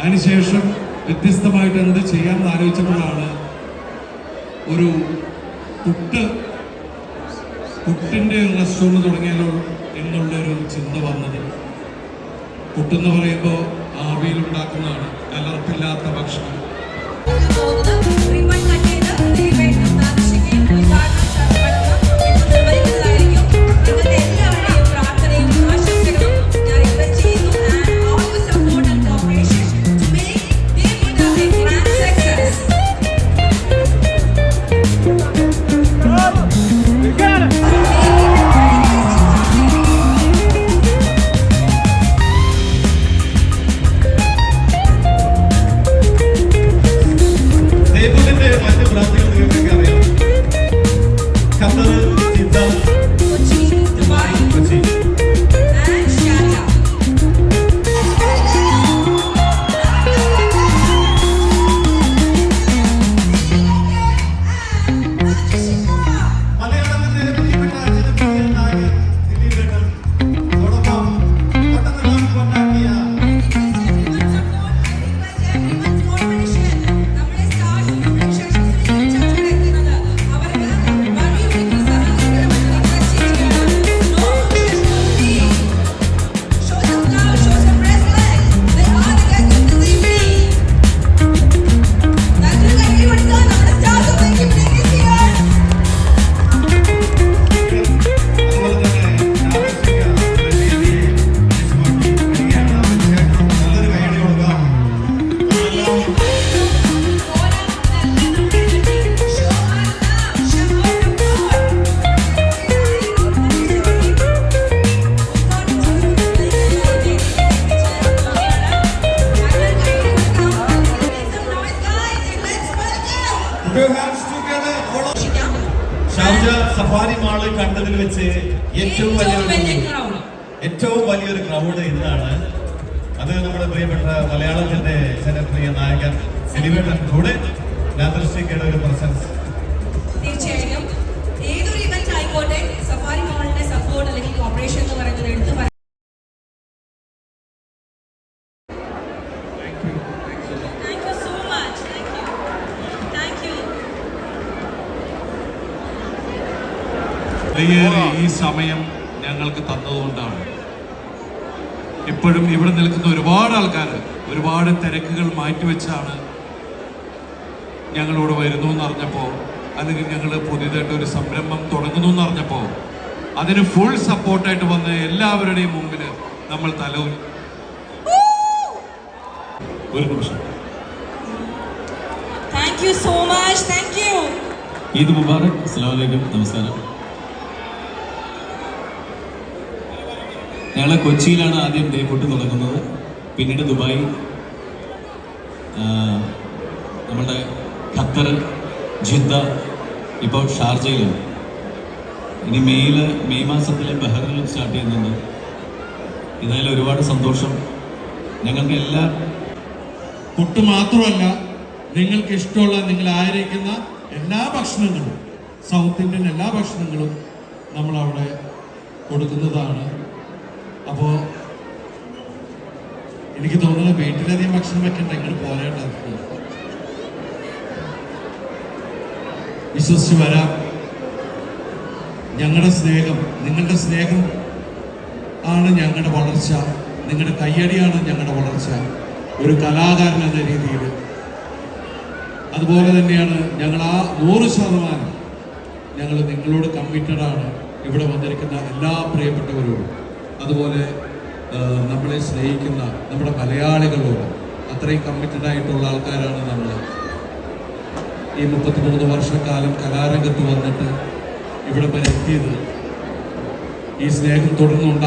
അതിനുശേഷം വ്യത്യസ്തമായിട്ട് എന്ത് ചെയ്യാമെന്ന് ആലോചിച്ചപ്പോഴാണ് ഒരു പുട്ട് പുട്ടിന്റെ റെസ്റ്റോറന്റ് തുടങ്ങിയാലോ എന്നുള്ളൊരു ചിന്ത വന്നത്. പുട്ടെന്ന് പറയുമ്പോൾ ആവിയിലുണ്ടാക്കുന്നതാണ് കലർപ്പില്ലാത്ത ഭക്ഷണം. ഷാർജ സഫാരി മാൾ കണ്ടതിൽ വെച്ച് ഏറ്റവും വലിയ ഏറ്റവും വലിയൊരു ക്രൗഡ് ഇതാണ് അത് നമ്മുടെ പ്രിയപ്പെട്ട മലയാളത്തിന്റെ ജനപ്രിയ നായകൻ സിനിമയുടെ കൂടെ നാദർശിക്കയുടെ ഒരു പ്രസൻസ് തീർച്ചയായും. വിലയേറിയ ഈ സമയം ഞങ്ങൾക്ക് തന്നതുകൊണ്ടാണ്. എപ്പോഴും ഇവിടെ നിൽക്കുന്ന ഒരുപാട് ആൾക്കാർ ഒരുപാട് തിരക്കുകൾ മാറ്റിവെച്ചാണ് ഞങ്ങളോട് വരുന്നു എന്ന് അറിഞ്ഞപ്പോൾ അല്ലെങ്കിൽ ഞങ്ങൾ പുതിയതായിട്ട് ഒരു സംരംഭം തുടങ്ങുന്നു എന്ന് അറിഞ്ഞപ്പോൾ അതിന് ഫുൾ സപ്പോർട്ടായിട്ട് വന്ന എല്ലാവരുടെയും മുമ്പിൽ നമ്മൾ തല ഒരു നിമിഷം. ഈദ് മുബാറക്. അസ്സാം വലൈക്കും നമസ്കാരം. ഞങ്ങൾ കൊച്ചിയിലാണ് ആദ്യം ഡേ തുടങ്ങുന്നത്. പിന്നീട് ദുബായ്. നമ്മുടെ ഖത്തർ ജിദ്ദ ഇപ്പോൾ ഷാർജയിലും ഇനി മെയ്യിൽ മെയ് മാസത്തിൽ ബഹ്റിലും സ്റ്റാർട്ട് ചെയ്യുന്നുണ്ട്. ഇതായാലും ഒരുപാട് സന്തോഷം. ഞങ്ങൾക്ക് എല്ലാ പുട്ട് മാത്രമല്ല നിങ്ങൾക്ക് ഇഷ്ടമുള്ള നിങ്ങൾ ആയിരിക്കുന്ന എല്ലാ ഭക്ഷണങ്ങളും സൗത്ത് ഇന്ത്യൻ എല്ലാ ഭക്ഷണങ്ങളും നമ്മളവിടെ കൊടുക്കുന്നതാണ്. അപ്പോൾ എനിക്ക് തോന്നുന്നു വീട്ടിലധികം ഭക്ഷണം വെക്കണ്ട ഇങ്ങനെ പോരേണ്ടത് വിശ്വസിച്ച് വരാം. ഞങ്ങളുടെ സ്നേഹം നിങ്ങളുടെ സ്നേഹം ആണ് ഞങ്ങളുടെ വളർച്ച. നിങ്ങളുടെ കയ്യടിയാണ് ഞങ്ങളുടെ വളർച്ച. ഒരു കലാകാരൻ എന്ന രീതിയിൽ അതുപോലെ തന്നെയാണ് ഞങ്ങൾ ആ നൂറ് ശതമാനം ഞങ്ങൾ നിങ്ങളോട് കമ്മിറ്റഡാണ് ഇവിടെ വന്നിരിക്കുന്ന എല്ലാ പ്രിയപ്പെട്ടവരോടും. അതുപോലെ നമ്മളെ സ്നേഹിക്കുന്ന നമ്മുടെ മലയാളികളോട് അത്രയും കമ്മിറ്റഡ് ആയിട്ടുള്ള ആൾക്കാരാണ് നമ്മൾ ഈ മുപ്പത്തിമൂന്ന് വർഷക്കാലം കലാരംഗത്ത് വന്നിട്ട് ഇവിടെ വരെ എത്തിയത് ഈ സ്നേഹം തുടർന്നുണ്ടാവും.